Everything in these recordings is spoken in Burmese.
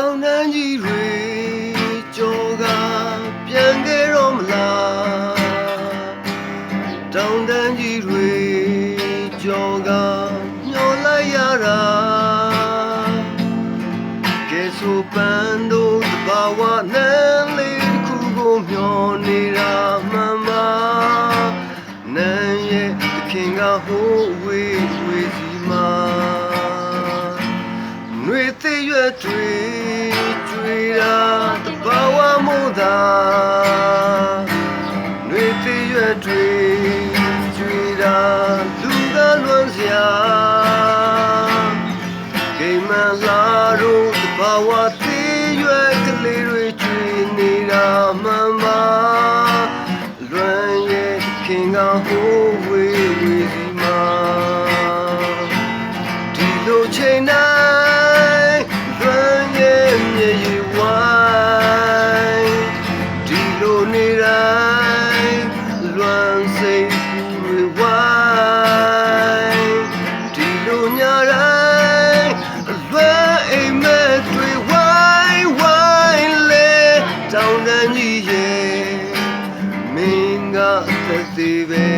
တောင်တန်းကြီးတွေကြောကပြန်ခဲ့တော့မလားတောင်တန်းကြီးတွေကြောကညှော်လိုက်ရတာကဲဆိုပန်းတို့တဘာဝနဲ့လေးတစ်ခုကိုမျောနေတာမှန်ပါနန်းရဲ့တခင်ကဟိုး ရွယ်ကလေးတွေကျွေးနေတာမှန်ပါလွမ်းရဲ့ခင်ကဟိုးဝေးဝေးစီမှာဒီလိုချိန်တိုင်းလွမ်းရဲ့မျက်ရည်ဝိုင်းဒီလိုနေတိုင်းလွမ်းစိတ်ကူတွေဝိုင်းဒီလိုညတိုင်း တောင်းတန်းကြီးရဲ့မင်းကသက်သေးပဲ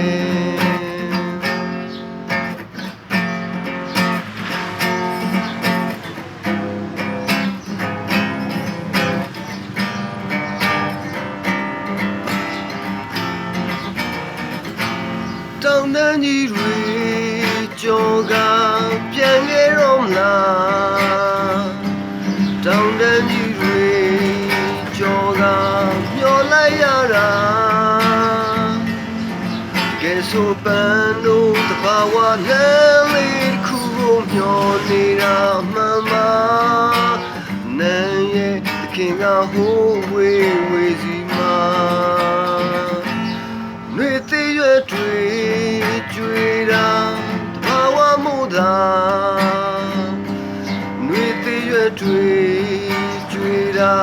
တောင်းတန်းကြီးတွေကြော်ကပြန်ခဲ့တော့မလား ဆိုပန်းတို့တဘာဝလမ်းလေးတစ်ခုကိုမျောနေတာမှန်ပါနန်းရဲ့သခင်ကဟိုးဝေးဝေးစီမှာနှွေသေးရွယ်တွေကျွေတာတဘာဝမို့သာနှွေသေးရွယ်တွေကျွေတာ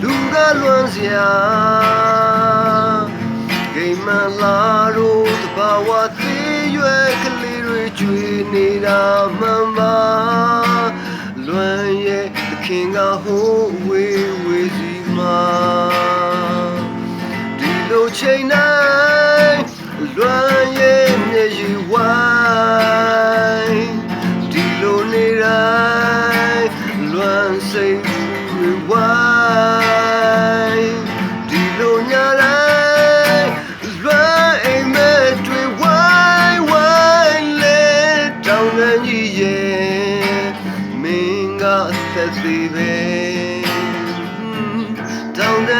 လူကလွန်စရာ တို့တဘာဝသေးရွယ်ကလေးတွေကျွေနေတာမှန်ပါလွန်ရဲ့သခင်ကဟိုးဝေးဝေးစီမှာဒီလိုချိန်တိုင်းလွမ်းရဲ့မျက်ရည်ဝိုင်း သက်သေးပဲတောင်းတ